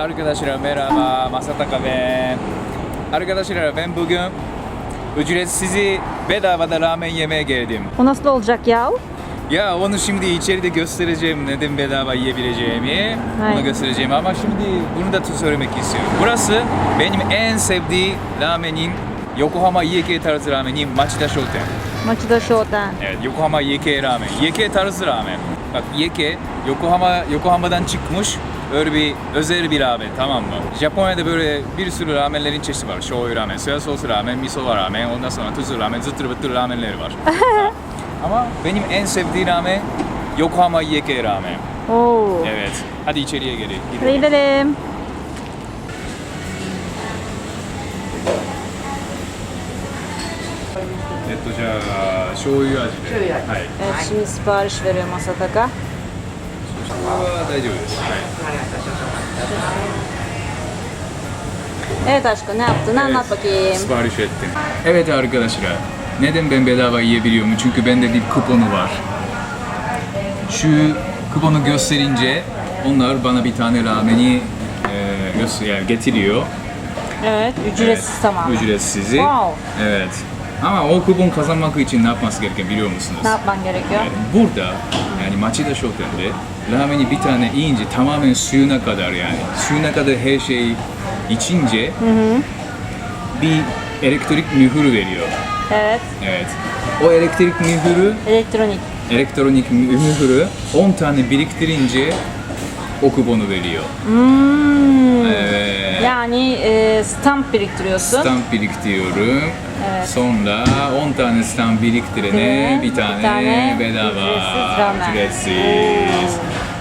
arkadaşlar merhaba Masataka ben. Arkadaşlar ben bugün ücretsiz bedavada ramen yemeye geldim. O nasıl olacak ya? Ya onu şimdi içeride göstereceğim neden bedava yiyebileceğimi. Onu göstereceğim ama şimdi bunu da söylemek istiyorum. Burası benim en sevdiğim ramenin Yokohama Ieke tarzı ramenin Machida Shoten. Maçı da Shoten. Evet, Yokohama Ieke ramen. Ieke tarzı ramen. Bak Ieke, Yokohama, Yokohama'dan çıkmış öyle bir özel bir ramen tamam mı? Japonya'da böyle bir sürü ramenlerin çeşidi var. Shoyu ramen, soya sos ramen, miso ramen, ondan sonra tuzlu ramen, zıttır bıttır ramenleri var. Ama benim en sevdiğim ramen Yokohama Ieke ramen. Oo. Evet. Hadi içeriye geri gidelim. Hadi gidelim. えっとじゃあ醤油味で。醤油味はい。 Evet şimdi sipariş veriyor Masataka. これ は大丈夫です。はい。 Evet aşkım ne yaptın anlat bakayım. Sipariş ettim. Evet arkadaşlar. Neden ben bedava yiyebiliyorum? Çünkü bende bir kuponu var. Şu kuponu gösterince onlar bana bir tane rameni e, göster yani getiriyor. Evet ücretsiz Evet, tamamen. Ücretsizi. Wow. Evet. Ama o kupon kazanmak için ne yapması gereken biliyor musunuz? Ne yapman gerekiyor? Yani burada yani Machida Shoten'de rameni bir tane yiyince tamamen suyuna kadar yani suyuna kadar her içince bir elektrik mühür veriyor. Evet Evet. O elektrik mühürü, elektronik. elektronik mühürü 10 tane biriktirince o kuponu veriyor. Hmm. Evet. Yani e, stamp biriktiriyorsun. Stamp biriktiriyorum. Evet. Sonra 10 tane stamp biriktirene Bir bir tane, tane bedava. ücretsiz ramen. Ücretsiz.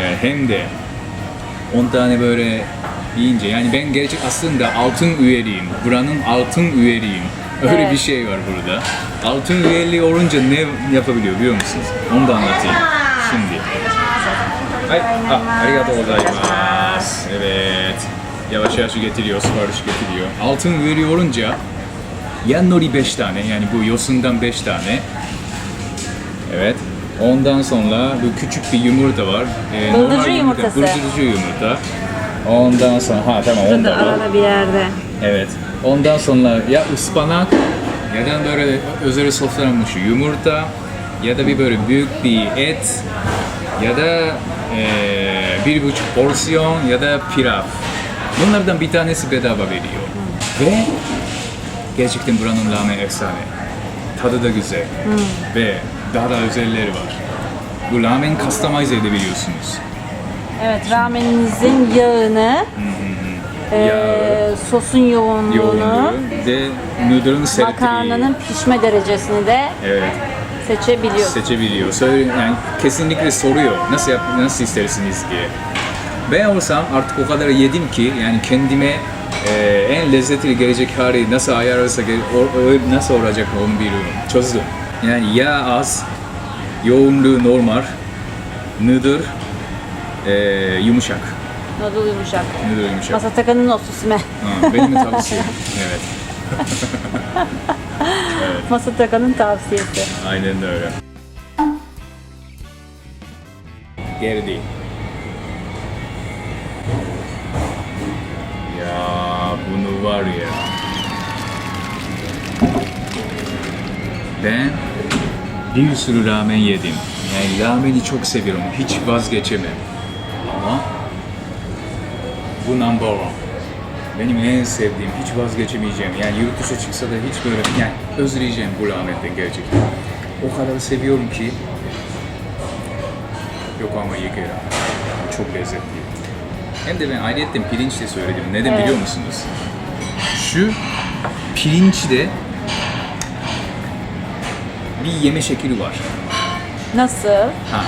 Evet, hem de 10 tane böyle yiyince yani ben gerçek aslında altın üyeliyim. Buranın altın üyeliyim. Öyle Evet. bir şey var burada. Altın üyeliği olunca ne yapabiliyor biliyor musunuz? Onu da anlatayım. Şimdi. Ay, ah, arigatou gozaimasu. Evet. Yavaş yavaş getiriyor, sipariş getiriyor. Altın üyeliği olunca Yanori 5 tane yani bu yosundan 5 tane. Evet. Ondan sonra bu küçük bir yumurta var. Ee, Bıldırcın yumurtası. Bıldırcın yumurta. Ondan sonra ha tamam onda Burada var. arada bir yerde. Evet. Ondan sonra ya ıspanak ya da böyle özel soslanmış yumurta ya da bir böyle büyük bir et ya da bir buçuk porsiyon ya da pilav. Bunlardan bir tanesi bedava veriyor. Ve gerçekten buranın ramen efsane. Tadı da güzel. Ve daha da özelleri var. Bu ramen customize edebiliyorsunuz. Evet rameninizin yağını, e, Yağı. sosun yoğunluğunu, Yoğunluğu ve noodle'ın sertliği. makarnanın pişme derecesini de Evet. Seçebiliyorsun. seçebiliyor. Söyle, yani kesinlikle soruyor nasıl yap, nasıl istersiniz diye. Ben olsam artık o kadar yedim ki yani kendime e, en lezzetli gelecek hali nasıl ayarlarsa o, o- nasıl olacak onu biliyorum. Çözdüm. Yani yağ az, yoğunluğu normal, noodle e, yumuşak. Noodle yumuşak. Noodle yumuşak. Masataka'nın osusime. Ha, benim tavsiyem. Evet. Masataka'nın tavsiyesi. Aynen öyle. Geldi. Ya bunu var ya. Ben bir sürü ramen yedim. Yani rameni çok seviyorum. Hiç vazgeçemem. Ama bu number one. Benim en sevdiğim, hiç vazgeçemeyeceğim. Yani yurt dışı çıksa da hiç böyle, yani özleyeceğim bu rahmetten gerçekten. O kadar seviyorum ki yok ama yıkıyor. Çok lezzetli. Hem de ben ayrıyetten pirinç de söyledim. Neden Evet. biliyor musunuz? Şu pirinçte bir yeme şekli var. Nasıl? Ha,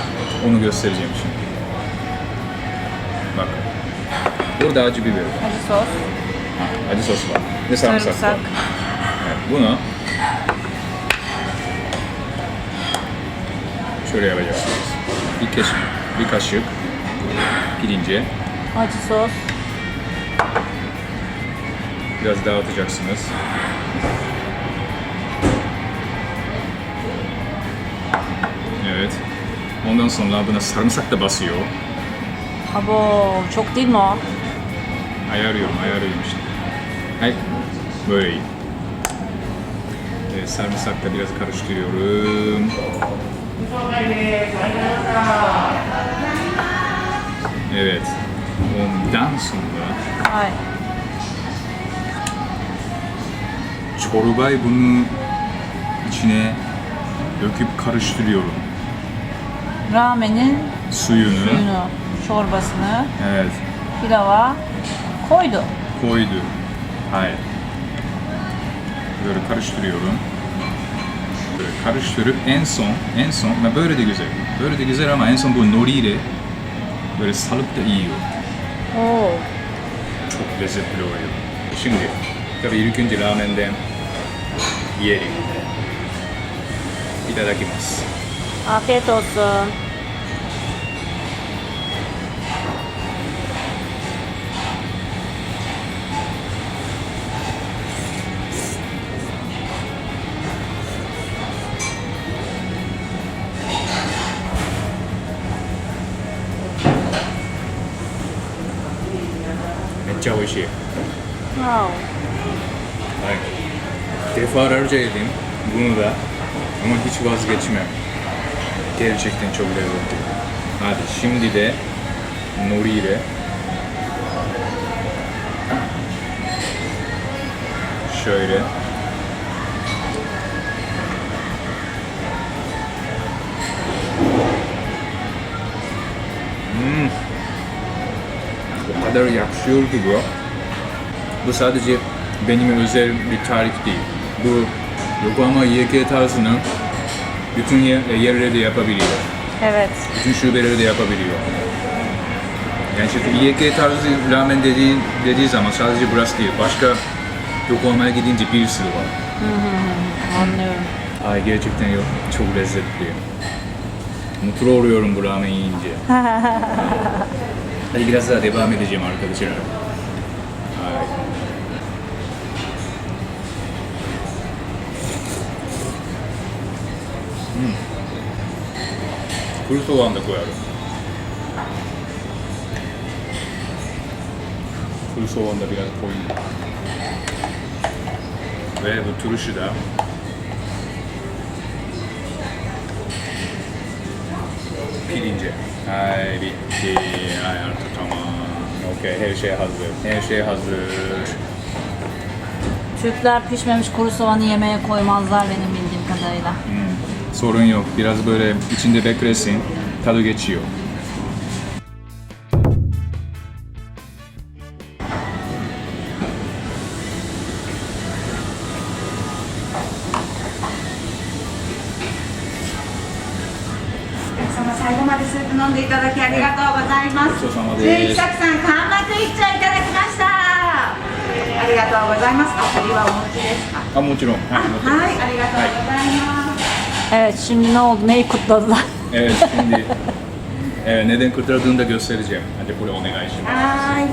onu göstereceğim şimdi. Bak. Burada acı biber. Acı sos, Ha, acı sos var. Ve sarımsak var. sarımsak. Evet, bunu şöyle yapacaksınız. Bir kaşık, bir kaşık pirince acı sos, biraz dağıtacaksınız. Evet. Ondan sonra buna sarımsak da basıyor. Abo çok değil mi o? Ayarıyorum, ayarıyorum işte. Hayır, böyle iyi. Evet, sarımsakla biraz karıştırıyorum. Evet. Ondan sonra Ay. çorbayı bunun içine döküp karıştırıyorum. Ramenin Suyunu, suyunu, çorbasını evet, pilava koydu. koydu. Hayır. Böyle karıştırıyorum. Böyle karıştırıp en son, en son, ben böyle de güzel. Böyle de güzel ama en son bu nori ile böyle salıp da yiyor. Oo. Çok lezzetli oluyor. Şimdi tabii ilk önce ramenden yiyelim. İtadakimasu. Afiyet olsun. şey. Wow. Bak, defalarca yedim bunu da ama hiç vazgeçmem. Gerçekten çok lezzetli. Hadi şimdi de nori ile şöyle Hmm. O kadar yakışıyor ki bu. Bu sadece benim özel bir tarif değil. Bu Yokohama YK tarzını bütün yer- yerlerde yapabiliyor. Evet. Bütün şubeleri de yapabiliyor. Yani çünkü YK tarzı ramen dediği, dediği zaman sadece burası değil. Başka Yokohama'ya gidince bir sürü var. Anlıyorum. Ay gerçekten yok. Çok lezzetli. Mutlu oluyorum bu ramen yiyince. Hadi biraz daha devam edeceğim arkadaşlar. Kuru soğan da koyarım. Kuru soğan da biraz koyayım. Ve bu turşu da pirince. Ay bitti. Ay artık tamam. Okey her şey hazır. Her şey hazır. Türkler pişmemiş kuru soğanı yemeğe koymazlar benim bildiğim kadarıyla. Hmm, Sorun yok. Biraz böyle içinde beklesin. Tadı geçiyor. 最後までスープ飲んでいただきありがとうございます。ごちそうさん、一丁いただきました。ありがとうございます。はお持ちですか？あもちろん。はい。はい、ありがとうございます。Evet şimdi ne oldu? Neyi kutladılar? Evet şimdi evet, neden kurtarıldığını da göstereceğim. Hadi buraya お願いします。はーい。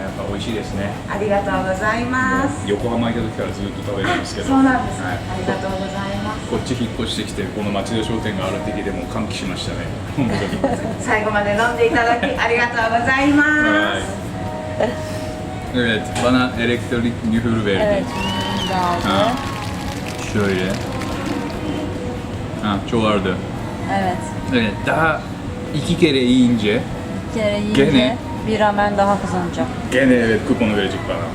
やっぱ美味しいですね。ありがとうございます。横浜行った時からずっと食べてますけど。そうなんです。はいありがとうございます。こっち引っ越してきてこの町田商店があるって聞いてもう歓喜しましたね。本当に。最後まで飲んでいただきありがとうございま.す。Evet, bana elektronik mühür verdi. Evet. Ha. Şöyle. Ha, çoğardı. Evet. Evet, daha iki kere yiyince, iki kere yiyince gene, bir ramen daha kazanacak. Gene evet, kuponu verecek bana.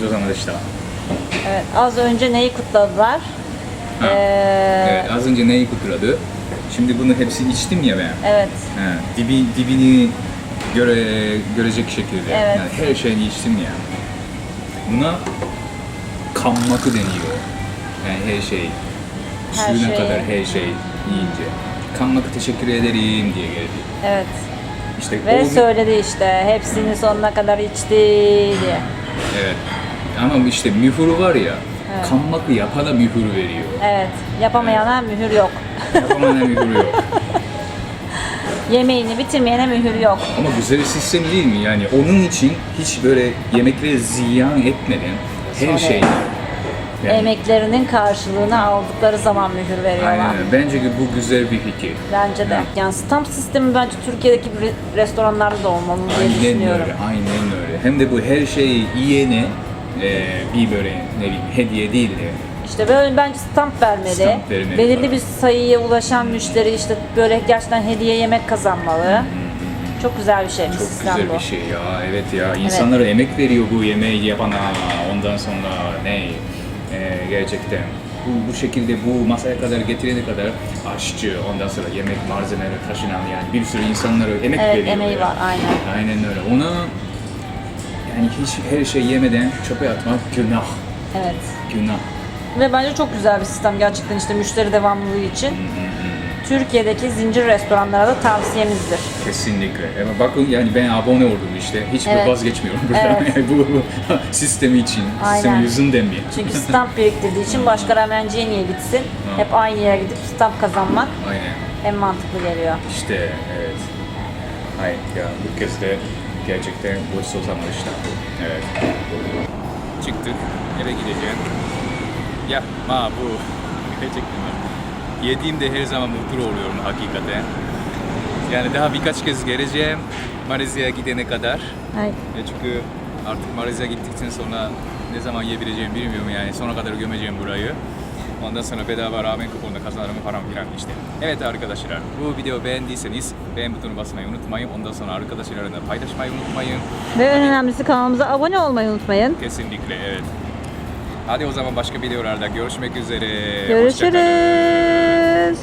Kocaman işte. Evet, az önce neyi kutladılar? Ha. Ee... Evet, az önce neyi kutladı? Şimdi bunu hepsi içtim ya ben. Evet. Ha, dibi, dibini göre, görecek şekilde. Evet. Yani her şeyini içtim ya. Buna kanmakı deniyor. Yani her şey. Her Suyuna şey. kadar her şey yiyince. Kanmakı teşekkür ederim diye geldi. Evet. İşte Ve o, söyledi işte hepsini sonuna kadar içti diye. Evet. Ama işte mühürü var ya, Evet. kanmakı yapana mühürü veriyor. Evet. Yapamayana mühür yok. Yapamana mühürü yok. Yemeğini bitirmeyene mühür yok. Ama güzel sistem değil mi? Yani onun için hiç böyle yemekleri ziyan etmeden her Sonra- şey Yani- emeklerinin karşılığını aldıkları zaman mühür veriyorlar. Aynen öyle. Bence ki bu güzel bir fikir. Bence de. Yani stamp sistemi bence Türkiye'deki re- restoranlarda da olmalı diye Aynen düşünüyorum. öyle, aynen öyle. Hem de bu her şeyi yiyene e, bir böyle ne bileyim hediye değil de İşte böyle bence stamp vermeli. Stamp vermeli Belirli bir sayıya ulaşan müşteri işte böyle gerçekten hediye yemek kazanmalı. Çok güzel bir şey çok sistem güzel bu. bir şey ya. Evet ya insanlara emek veriyor bu yemeği yapana. Ondan sonra ne e, gerçekten bu, bu şekilde bu masaya kadar getirene kadar aşçı, ondan sonra yemek malzemeleri taşınan yani bir sürü insanlara emek Evet, veriyor. emeği ya. var, aynen. Aynen öyle. Ona yani hiç her şey yemeden çöpe atmak günah. Evet. Günah. Ve bence çok güzel bir sistem gerçekten işte müşteri devamlılığı için. Türkiye'deki zincir restoranlara da tavsiyemizdir. Kesinlikle. Ama bakın yani ben abone oldum işte. Hiç Evet. vazgeçmiyorum buradan. Evet. bu, bu sistemi için. Aynen. Sistemi yüzünden mi? Çünkü stamp biriktirdiği için başka ramenciye niye gitsin? Hep aynı yere gidip stamp kazanmak Aynen. en mantıklı geliyor. İşte evet. Hayır ya bu kez de gerçekten boş sozanmışlar. Evet. Çıktık. Eve gideceğim. Ya ma bu. Gerçekten ben. Yediğimde her zaman mutlu oluyorum hakikaten. Yani daha birkaç kez geleceğim. Malezya'ya gidene kadar. Ay, E çünkü artık Malezya gittikten sonra ne zaman yiyebileceğimi bilmiyorum yani. Sona kadar gömeceğim burayı. Ondan sonra bedava ramen kuponda kazanırım falan filan işte. Evet arkadaşlar bu video beğendiyseniz beğen butonuna basmayı unutmayın. Ondan sonra arkadaşlarına paylaşmayı unutmayın. Ve en önemlisi kanalımıza abone olmayı unutmayın. Kesinlikle evet. Hadi o zaman başka videolarda görüşmek üzere. Görüşürüz.